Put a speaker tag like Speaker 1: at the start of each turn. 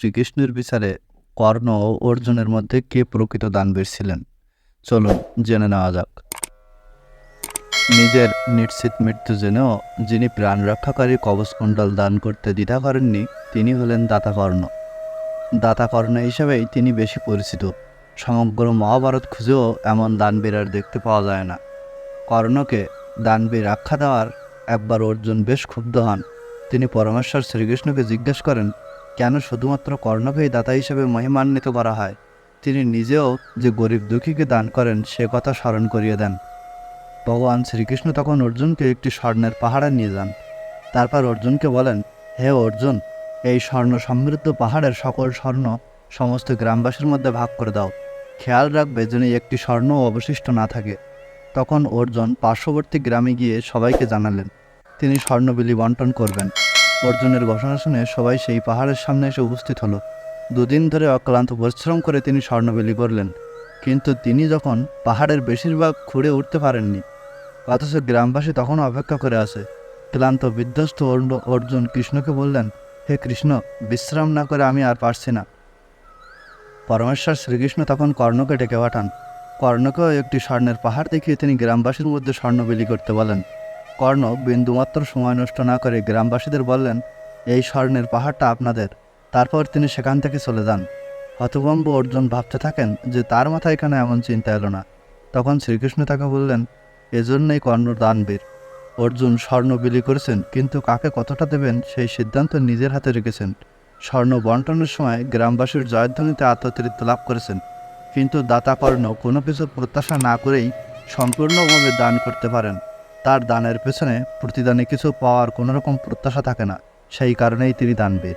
Speaker 1: শ্রীকৃষ্ণের বিচারে কর্ণ ও অর্জুনের মধ্যে কে প্রকৃত দানবীর ছিলেন? চলুন জেনে নেওয়া যাক। নিজের নিশ্চিত মৃত্যু জেনেও যিনি প্রাণ রক্ষাকারী কবচকুণ্ডল দান করতে দ্বিধা করেননি, তিনি হলেন দাতাকর্ণ। দাতাকর্ণ হিসেবেই তিনি বেশি পরিচিত। সমগ্র মহাভারত খুঁজেও এমন দানবীর আর দেখতে পাওয়া যায় না। কর্ণকে দানবীর আখ্যা দেওয়ার একবার অর্জুন বেশ ক্ষুব্ধ হন। তিনি পরমেশ্বর শ্রীকৃষ্ণকে জিজ্ঞেস করেন কেন শুধুমাত্র কর্ণকেই দাতা হিসেবে মহিমান্বিত করা হয়? তিনি নিজেও যে গরিব দুঃখীকে দান করেন, সে কথা স্মরণ করিয়ে দেন। ভগবান শ্রীকৃষ্ণ তখন অর্জুনকে একটি স্বর্ণের পাহাড়ে নিয়ে যান। তারপর অর্জুনকে বলেন, হে অর্জুন, এই স্বর্ণ সমৃদ্ধ পাহাড়ের সকল স্বর্ণ সমস্ত গ্রামবাসীর মধ্যে ভাগ করে দাও। খেয়াল রাখবে যেন একটি স্বর্ণ অবশিষ্ট না থাকে। তখন অর্জুন পার্শ্ববর্তী গ্রামে গিয়ে সবাইকে জানালেন, তিনি স্বর্ণবিলি বন্টন করবেন। অর্জুনের ঘোষণা শুনে সবাই সেই পাহাড়ের সামনে এসে উপস্থিত হলো। দুদিন ধরে অক্লান্ত পরিশ্রম করে তিনি স্বর্ণবেলি করলেন। কিন্তু তিনি যখন পাহাড়ের বেশিরভাগ খুঁড়ে উঠতে পারেননি, অথচ গ্রামবাসী তখনও অপেক্ষা করে আছে। ক্লান্ত, বিধ্বস্ত অর্জুন কৃষ্ণকে বললেন, হে কৃষ্ণ, বিশ্রাম না করে আমি আর পারছি না। পরমেশ্বর শ্রীকৃষ্ণ তখন কর্ণকে ডেকে পাঠান। কর্ণকেও একটি স্বর্ণের পাহাড় দেখিয়ে তিনি গ্রামবাসীর মধ্যে স্বর্ণ বিলি করতে বলেন। কর্ণ বিন্দুমাত্র সময় নষ্ট না করে গ্রামবাসীদের বললেন, এই স্বর্ণের পাহাড়টা আপনাদের। তারপর তিনি সেখান থেকে চলে যান। হতভম্ব অর্জুন ভাবতে থাকেন যে তার মাথায় কেন এমন চিন্তা এলো না। তখন শ্রীকৃষ্ণ তাকে বললেন, এজন্যই কর্ণ দানবীর। অর্জুন স্বর্ণ বিলি করেছেন, কিন্তু কাকে কতটা দেবেন সেই সিদ্ধান্ত নিজের হাতে রেখেছেন। স্বর্ণ বন্টনের সময় গ্রামবাসীর জয়ধ্বনিতে আত্মতৃপ্ত লাভ করেছেন। কিন্তু দাতা কর্ণ কোনো কিছু প্রত্যাশা না করেই সম্পূর্ণভাবে দান করতে পারেন। তার দানের পেছনে প্রতিদানে কিছু পাওয়ার কোনোরকম প্রত্যাশা থাকে না। সেই কারণেই তিনি দানবীর।